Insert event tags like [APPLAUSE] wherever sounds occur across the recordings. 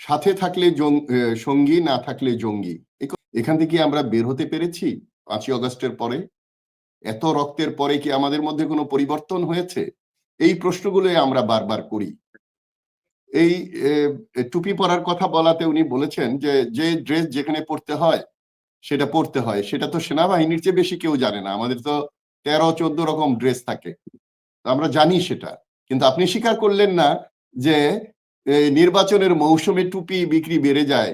সাথে থাকলে সঙ্গী, না থাকলে জঙ্গি। এখান থেকে আমরা বের হতে পেরেছি পাঁচই অগস্টের পরে। এত রক্তের পরে কি আমাদের মধ্যে কোনো পরিবর্তন হয়েছে? এই প্রশ্নগুলো আমরা বারবার করি। এই টুপি পরার কথা বলাতে উনি বলেছেন যে যে ড্রেস যেখানে পড়তে হয়, সেটা পড়তে হয়। সেটা তো সেনাবাহিনীর চেয়ে বেশি কেউ জানে না। আমাদের তো তেরো চোদ্দ রকম ড্রেস থাকে। আমরা জানি সেটা। কিন্তু আপনি স্বীকার করলেন না যে নির্বাচনের মৌসুমে টুপি বিক্রি বেড়ে যায়,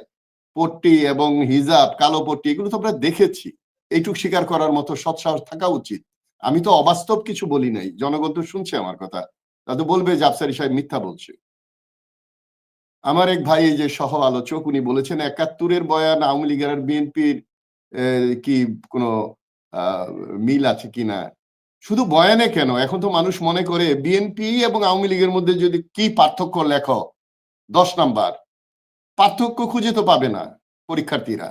পট্টি এবং হিজাব, কালো পট্টি, এগুলো তো আমরা দেখেছি। এইটুক স্বীকার করার মতো সৎসাহস থাকা উচিত। আমি তো অবাস্তব কিছু বলি নাই। জনগণ তো শুনছে আমার কথা। তা তো বলবে যে আফসারি সাহেব মিথ্যা বলছে। আমার এক ভাই, এই যে সহ আলোচক, উনি বলেছেন, একাত্তরের বয়ান আওয়ামী লীগের আর বিএনপির কি কোনো মিল আছে কিনা শুধু বয়ানে কেন? এখন তো মানুষ মনে করে, বিএনপি এবং আওয়ামী লীগের মধ্যে যদি কি পার্থক্য লেখো দশ নাম্বার, পার্থক্য খুঁজে তো পাবে না পরীক্ষার্থীরা।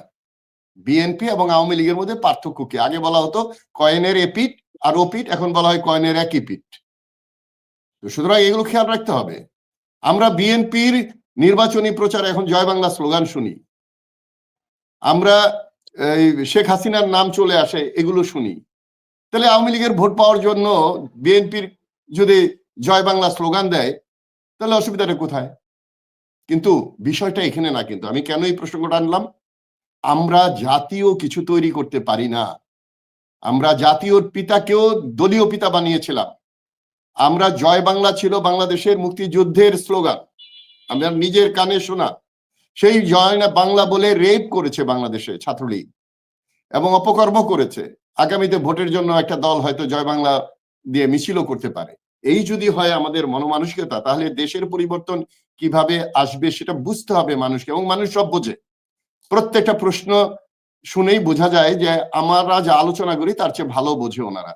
বিএনপি এবং আওয়ামী লীগের মধ্যে পার্থক্য কি? আগে বলা হতো কয়েনের এপিট আর ওপিট এখন বলা হয় কয়েনের একই পিট সুতরাং এগুলো খেয়াল রাখতে হবে। আমরা বিএনপির নির্বাচনী প্রচার এখন জয় বাংলা স্লোগান শুনি। আমরা শেখ হাসিনার নাম চলে আসে, এগুলো শুনি। তাহলে আওয়ামী লীগের ভোট পাওয়ার জন্য বিএনপির যদি জয় বাংলা স্লোগান দেয়, তাহলে অসুবিধাটা কোথায়? কিন্তু বিষয়টা এখানে না কিন্তু। আমি কেন এই প্রসঙ্গটা আনলাম? আমরা জাতীয় কিছু তৈরি করতে পারি না। আমরা জাতীয় পিতাকেও দলীয় পিতা বানিয়েছিলাম। আমরা জয় বাংলা ছিল বাংলাদেশের মুক্তিযুদ্ধের স্লোগান। আমরা নিজের কানে শোনা। সেই জয় বাংলা বলে রেপ করেছে বাংলাদেশে ছাত্রলীগ এবং অপকর্ম করেছে। আগামীতে ভোটের জন্য একটা দল হয়তো জয় বাংলা দিয়ে মিছিলও করতে পারে। এই যদি হয় আমাদের মনোমানসিকতা তাহলে দেশের পরিবর্তন কীভাবে আসবে সেটা বুঝতে হবে মানুষকে এবং মানুষ সব বোঝে। প্রত্যেকটা প্রশ্ন শুনেই বোঝা যায় যে আমরা যা আলোচনা করি তার চেয়ে ভালো বোঝে ওনারা।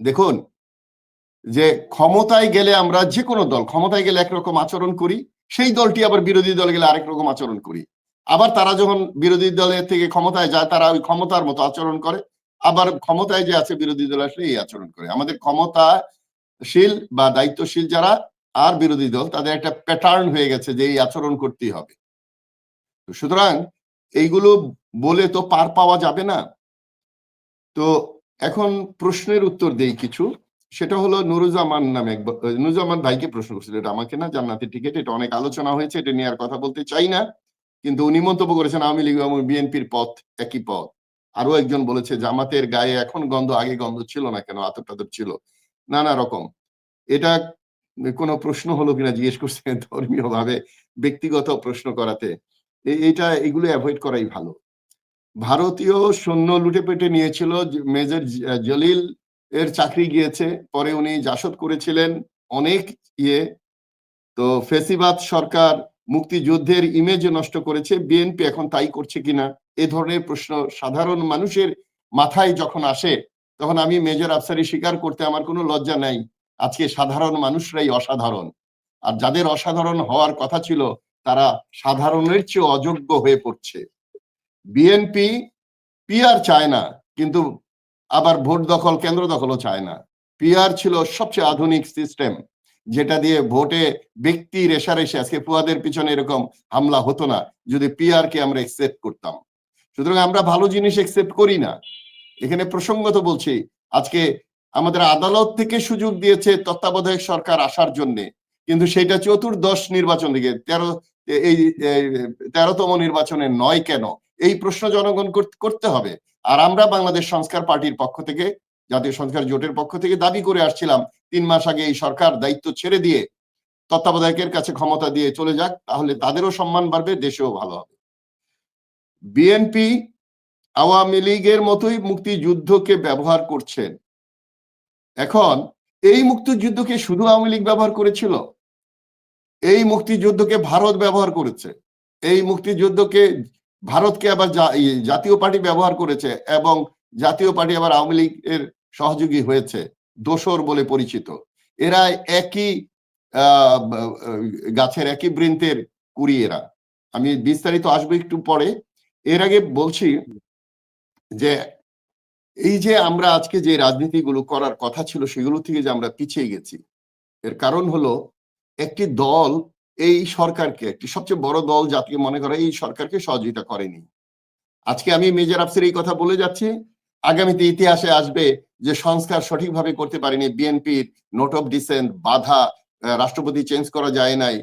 দেখুন, যে ক্ষমতায় গেলে আমরা যে কোনো দল, ক্ষমতায় গেলে একরকম আচরণ করি, সেই দলটি আবার বিরোধী দলে গেলে আরেক রকম আচরণ করি। আবার তারা যখন বিরোধী দলের থেকে ক্ষমতায় যায়, তারা ওই ক্ষমতার মতো আচরণ করে, আবার ক্ষমতায় যে আছে বিরোধী দল আসলে এই আচরণ করে। আমাদের ক্ষমতাশীল বা দায়িত্বশীল যারা আর বিরোধী দল, তাদের একটা প্যাটার্ন হয়ে গেছে যে এই আচরণ করতেই হবে। সুতরাং এইগুলো বলে তো পার পাওয়া যাবে না। তো এখন প্রশ্নের উত্তর দেই কিছু। সেটা হলো নুরুজামান নামে নুরুজ্জামান ভাইকে প্রশ্ন করছিল, এটা আমাকে না জান্নাতের টিকিট এটা অনেক আলোচনা হয়েছে, এটা নিয়ে আর কথা বলতে চাই না। কিন্তু উনি মন্তব্য করেছেন আওয়ামী লীগ এবং বিএনপির পথ একই পথ। আরও একজন বলেছে, জামাতের গায়ে এখন গন্ধ, আগে গন্ধ ছিল না কেন আতর টাতর ছিল। নানা রকম। এটা কোনো প্রশ্ন হলো কিনা জিজ্ঞেস করছে [LAUGHS] ধর্মীয় ভাবে ব্যক্তিগত প্রশ্ন করাতে। এটা এগুলো অ্যাভয়েড করাই ভালো। ভারতীয় সৈন্য লুটে পেটে নিয়েছিল মেজর জলিল এর চাকরি গিয়েছে, পরে উনি জাসদ করেছিলেন অনেক ইয়ে। তো ফেসিবাদ সরকার মুক্তিযুদ্ধের ইমেজ নষ্ট করেছে বিএনপি এখন তাই করছে কিনা, এ ধরনের প্রশ্ন সাধারণ মানুষের মাথায় যখন আসে তখন আমি মেজর আফসারি স্বীকার করতে আমার কোনো লজ্জা নাই। আজকে সাধারণ মানুষরাই অসাধারণ। আর যাদের অসাধারণ হওয়ার কথা ছিল, তারা সাধারণের চেয়ে অযোগ্য হয়ে পড়ছে। বিএনপি পিআর চায় না, কিন্তু আবার ভোট দখল, কেন্দ্র দখলও চায় না। পিআর ছিল সবচেয়ে আধুনিক সিস্টেম যেটা দিয়ে ভোটে ব্যক্তি রেশারেশি আজকে ফুয়াদের পিছনে এরকম হামলা হতো না, যদি পিআর কে আমরা একসেপ্ট করতাম। সুতরাং আমরা ভালো জিনিস একসেপ্ট করি না। এখানে প্রসঙ্গত বলছি, আজকে আমাদের আদালত থেকে সুযোগ দিয়েছে তত্ত্বাবধায়ক সরকার আসার জন্য, কিন্তু সেটা চতুর্দশ নির্বাচন দিকে তেরো, এই তেরোতম নির্বাচনে নয় কেন? এই প্রশ্ন জনগণ করতে হবে। আর আমরা বাংলাদেশ সংস্কার পার্টির পক্ষ থেকে, জাতীয় সংস্কার জোটের পক্ষ থেকে দাবি করে আসছিলাম, তিন মাস আগে এই সরকার দায়িত্ব ছেড়ে দিয়ে তত্ত্বাবধায়কের কাছে ক্ষমতা দিয়ে চলে যাক, তাহলে তাদেরও সম্মান বাড়বে, দেশেও ভালো হবে। বিএনপি আওয়ামী লীগের মতোই মুক্তিযুদ্ধকে ব্যবহার করছেন। এখন এই মুক্তিযুদ্ধকে শুধু আওয়ামী লীগ ব্যবহার করেছিল? এই মুক্তিযুদ্ধকে ভারত ব্যবহার করেছে। এই মুক্তিযুদ্ধকে ভারতকে আবার জাতীয় পার্টি ব্যবহার করেছে এবং জাতীয় পার্টি আবার আওয়ামী লীগের সহযোগী হয়েছে, দোসর বলে পরিচিত। এরা একই গাছের একই বৃন্তের কুড়ি এরা। আমি বিস্তারিত আসব একটু পরে। এর আগে বলছি যে এই যে আমরা আজকে যে রাজনীতিগুলো করার কথা ছিল, সেগুলো থেকে যে আমরা পিছিয়ে গেছি, এর কারণ হলো একটি দল এই সরকারকে, একটি সবচেয়ে বড় দল জাতীয় মনে করে এই সরকারকে সহযোগিতা করেনি। আজকে আমি মেজর আফসের এই কথা বলে যাচ্ছি। আগামীতে ইতিহাসে আসবে যে সংস্কার সঠিকভাবে করতে পারেনি বিএনপির, নোট অফ ডিসেন্ট, বাধা রাষ্ট্রপতি চেঞ্জ করা যায় নাই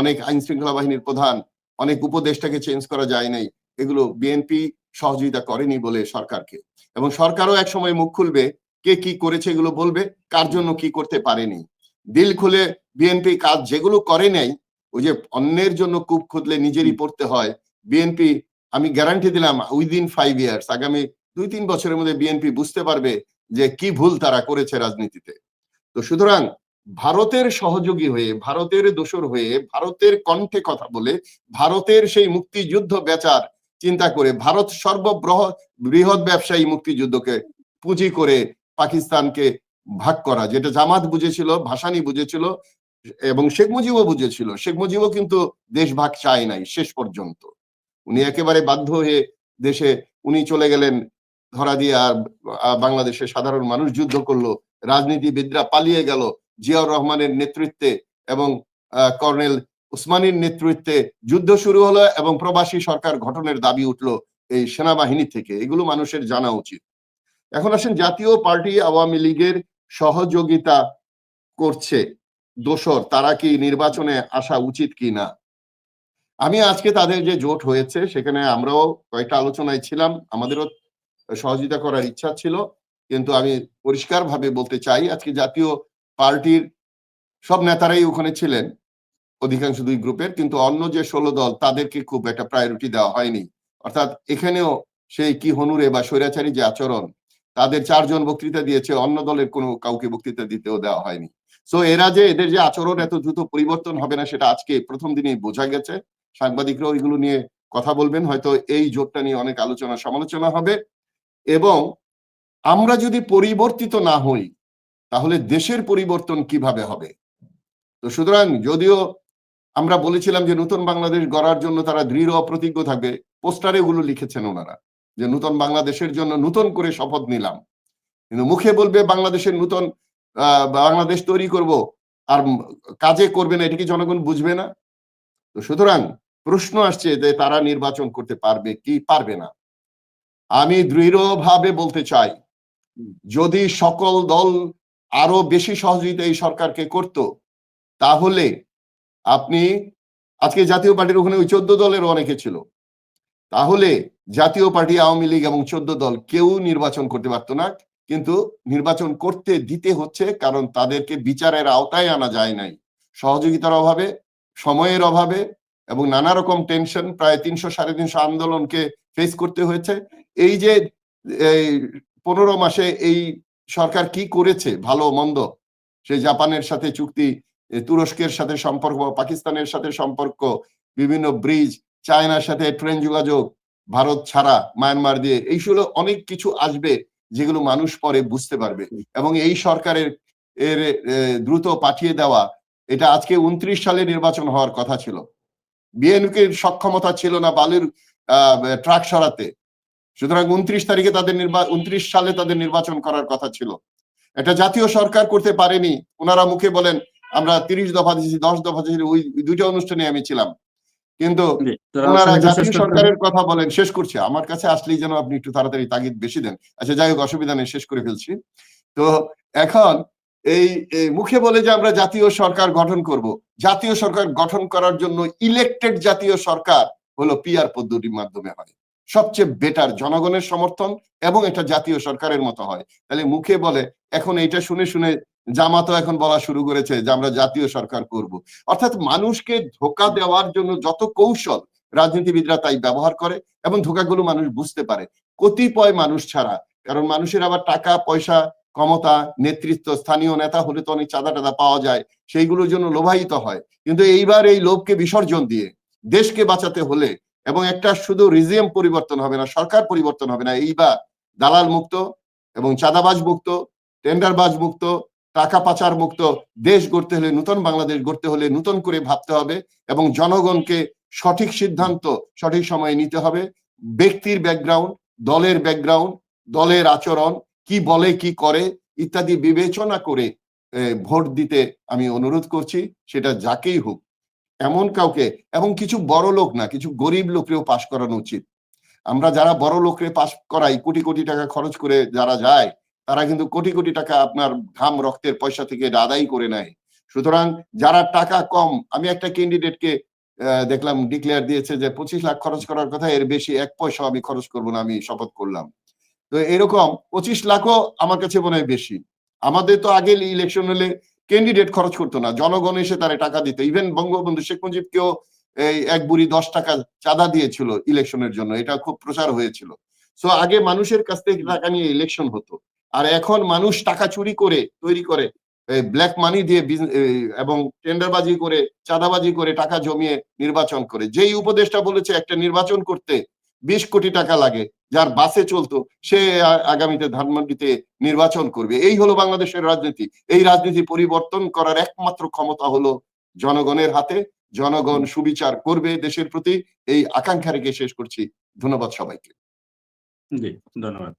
অনেক আইন শৃঙ্খলা বাহিনীর প্রধান, অনেক উপদেষ্টাকে চেঞ্জ করা যায় নাই, এগুলো বিএনপি সহযোগিতা করেনি বলে সরকারকে। এবং সরকারও এক সময় মুখ খুলবে কে কি করেছে এগুলো বলবে কার জন্য কি করতে পারেনি। দিল খুলে বিএনপি কাজ যেগুলো করে নাই ওই যে অন্যের জন্য কূপ খুঁজলে নিজেরই পড়তে হয় বিএনপি আমি গ্যারান্টি দিলাম উইদিন ফাইভ ইয়ার্স আগামী দুই তিন বছরের মধ্যে বিএনপি বুঝতে পারবে যে কি ভুল তারা করেছে রাজনীতিতে। তো সুতরাং ভারতের সহযোগী হয়ে ভারতের দোসর হয়ে ভারতের কণ্ঠে কথা বলে ভারতের সেই মুক্তিযুদ্ধ বেচার চিন্তা করে ভারত সর্ববৃহৎ বৃহৎ ব্যবসায়ী মুক্তিযুদ্ধকে পুঁজি করে পাকিস্তানকে ভাগ করা, যেটা জামাত বুঝেছিল, ভাসানি বুঝেছিল এবং শেখ মুজিবও বুঝেছিল। শেখ মুজিবও কিন্তু দেশ ভাগ চায় নাই শেষ পর্যন্ত। উনি একেবারে বাধ্য হয়ে দেশে, উনি চলে গেলেন ধরা দিয়ে আর বাংলাদেশের সাধারণ মানুষ যুদ্ধ করল, রাজনীতিবিদরা পালিয়ে গেল জিয়াউর রহমানের নেতৃত্বে এবং কর্নেল উসমানীর নেতৃত্বে যুদ্ধ শুরু হলো এবং প্রবাসী সরকার গঠনের দাবি উঠল এই সেনাবাহিনী থেকে। এগুলো মানুষের জানা উচিত। এখন আসেন, জাতীয় পার্টি আওয়ামী লীগের সহযোগিতা করছে দোসর তারা কি নির্বাচনে আসা উচিত কি না? আমি আজকে তাদের যে জোট হয়েছে, সেখানে আমরাও কয়েকটা আলোচনায় ছিলাম। আমাদেরও সহযোগিতা করার ইচ্ছা ছিল। কিন্তু আমি পরিষ্কারভাবে বলতে চাই, আজকে জাতীয় পার্টির সব নেতারাই ওখানে ছিলেন। অধিকাংশ দুই গ্রুপের, কিন্তু অন্য যে ষোলো দল, তাদেরকে খুব একটা প্রায়োরিটি দেওয়া হয়নি। অর্থাৎ এখানেও সেই কি হনুরে বা স্বৈরাচারী যে আচরণ, তাদের চারজন বক্তৃতা দিয়েছে, অন্য দলের কোনো কাউকে বক্তৃতা দিতেও দেওয়া হয়নি। সো এরা যে এদের যে আচরণ এত দ্রুত পরিবর্তন হবে না, সেটা আজকে প্রথম দিনেই বোঝা গেছে। সাংবাদিকরাও এগুলো নিয়ে কথা বলবেন, হয়তো এই জোটটা নিয়ে অনেক আলোচনা সমালোচনা হবে। এবং আমরা যদি পরিবর্তিত না হই, তাহলে দেশের পরিবর্তন কীভাবে হবে? তো সুতরাং যদিও আমরা বলেছিলাম যে নতুন বাংলাদেশ গড়ার জন্য তারা দৃঢ় অপ্রতিজ্ঞ থাকবে পোস্টারে ওগুলো লিখেছেন ওনারা, যে নতুন বাংলাদেশের জন্য নতুন করে শপথ নিলাম। কিন্তু মুখে বলবে বাংলাদেশের নতুন বাংলাদেশ তৈরি করব, আর কাজে করবে না, এটা কি জনগণ বুঝবে না? তো সুতরাং প্রশ্ন আসছে যে তারা নির্বাচন করতে পারবে কি পারবে না? আমি দৃঢ়ভাবে বলতে চাই, যদি সকল দল আরও বেশি সহযোগিতা এই সরকারকে করত, তাহলে আপনি আজকে জাতীয় পার্টির ওখানে ওই চোদ্দ দলের অনেকে ছিল। তাহলে জাতীয় পার্টি, আওয়ামী লীগ এবং চোদ্দ দল কেউ নির্বাচন করতে পারতো না। কিন্তু নির্বাচন করতে দিতে হচ্ছে কারণ তাদেরকে বিচারের আওতায় আনা যায় নাই। সহযোগিতার অভাবে, সময়ের অভাবে এবং নানা রকম টেনশন প্রায় তিনশো, সাড়ে তিনশো আন্দোলনকে ফেস করতে হয়েছে। এই যে পনেরো মাসে এই সরকার কি করেছে, ভালো, মন্দ, সে জাপানের সাথে চুক্তি তুরস্কের সাথে সম্পর্ক পাকিস্তানের সাথে সম্পর্ক বিভিন্ন ব্রিজ চায়নার সাথে ট্রেন যোগাযোগ ভারত ছাড়া মায়ানমার দিয়ে এইগুলো অনেক কিছু আসবে যেগুলো মানুষ পরে বুঝতে পারবে। এবং এই সরকারের এর দ্রুত পাঠিয়ে দেওয়া এটা আজকে উনত্রিশ সালে নির্বাচন হওয়ার কথা ছিল। বিএনপির সক্ষমতা ছিল না বালুর ট্রাক সরাতে। সুতরাং উনত্রিশ তারিখে তাদের নির্বাচন উনত্রিশ সালে তাদের নির্বাচন করার কথা ছিল। এটা জাতীয় সরকার করতে পারেনি। ওনারা মুখে বলেন আমরা তিরিশ দফা দিয়েছি দশ দফা দিয়েছি ওই দুইটা অনুষ্ঠানে আমি ছিলাম। কিন্তু ওনারা জাতীয় সরকারের কথা বলেন শেষ করছে। আমার কাছে আসলেই যেন আপনি একটু তাড়াতাড়ি তাগিদ বেশি দেন। আচ্ছা যাই হোক অসুবিধা নেই শেষ করে ফেলছি। তো এখন এই মুখে বলে যে আমরা জাতীয় সরকার গঠন করব জাতীয় সরকার গঠন করার জন্য ইলেকটেড জাতীয় সরকার হলো পিআর পদ্ধতির মাধ্যমে হয়। সবচেয়ে বেটার জনগণের সমর্থন এবং এটা জাতীয় সরকারের মতো হয়। তাহলে মুখে বলে এখন এইটা শুনে শুনে জামাতও এখন বলা শুরু করেছে যে আমরা জাতীয় সরকার করব। অর্থাৎ মানুষকে ধোকা দেওয়ার জন্য যত কৌশল রাজনীতিবিদরা তাই ব্যবহার করে এবং ধোকাগুলো মানুষ বুঝতে পারে। কতিপয় মানুষ ছাড়া, কারণ মানুষের আবার টাকা, পয়সা, ক্ষমতা, নেতৃত্ব, স্থানীয় নেতা হলে তো অনেক চাঁদা টাদা পাওয়া যায়, সেইগুলোর জন্য লোভায়িত হয়। কিন্তু এইবার এই লোভকে বিসর্জন দিয়ে দেশকে বাঁচাতে হলে এবং একটা শুধু রিজিয়াম পরিবর্তন হবে না, সরকার পরিবর্তন হবে না, এইবার দালাল মুক্ত এবং চাঁদাবাজ মুক্ত, টেন্ডারবাজ মুক্ত টাকা পাচার মুক্ত দেশ গড়তে হলে, নতুন বাংলাদেশ গড়তে হলে নতুন করে ভাবতে হবে এবং জনগণকে সঠিক সিদ্ধান্ত, সঠিক সময়ে নিতে হবে। ব্যক্তির ব্যাকগ্রাউন্ড দলের ব্যাকগ্রাউন্ড দলের আচরণ, কি বলে, কি করে ইত্যাদি বিবেচনা করে ভোট দিতে আমি অনুরোধ করছি, সেটা যাকেই হোক, এমন কাউকে, এবং কিছু বড় লোক না, কিছু গরিব লোকরেও পাশ করানো উচিত। আমরা যারা বড় লোকরে পাশ করাই, কোটি কোটি টাকা খরচ করে যারা যায় তারা কিন্তু কোটি কোটি টাকা আপনার ঘাম রক্তের পয়সা থেকে আদায় করে নেয়। সুতরাং যারা টাকা কম, আমি একটা ক্যান্ডিডেটকে দেখলাম ডিক্লেয়ার দিয়েছে যে পঁচিশ লাখ খরচ করার কথা, এর বেশি এক পয়সা আমি খরচ করব না, আমি শপথ করলাম। তো এরকম পঁচিশ লাখও আমার কাছে মনে হয় বেশি। আমাদের তো আগে ইলেকশন হলে ক্যান্ডিডেট খরচ করতো না, জনগণ এসে তারা টাকা দিত। ইভেন বঙ্গবন্ধু শেখ মুজিবকেও এই এক বুড়ি দশ টাকা চাঁদা দিয়েছিল ইলেকশনের জন্য, এটা খুব প্রচার হয়েছিল। সো আগে মানুষের কাছ থেকে টাকা নিয়ে ইলেকশন হতো। আর এখন মানুষ টাকা চুরি করে, তৈরি করে ব্ল্যাক মানি দিয়ে এবং টেন্ডারবাজি করে, চাঁদাবাজি করে টাকা জমিয়ে নির্বাচন করে। যেই উপদেশটা বলেছে একটা নির্বাচন করতে বিশ কোটি টাকা লাগে, যার বাসে চলতো, সে আগামীতে ধানমন্ডিতে নির্বাচন করবে। এই হলো বাংলাদেশের রাজনীতি। এই রাজনীতি পরিবর্তন করার একমাত্র ক্ষমতা হলো জনগণের হাতে। জনগণ সুবিচার করবে দেশের প্রতি। এই আকাঙ্ক্ষা রেখে শেষ করছি। ধন্যবাদ সবাইকে। জি, ধন্যবাদ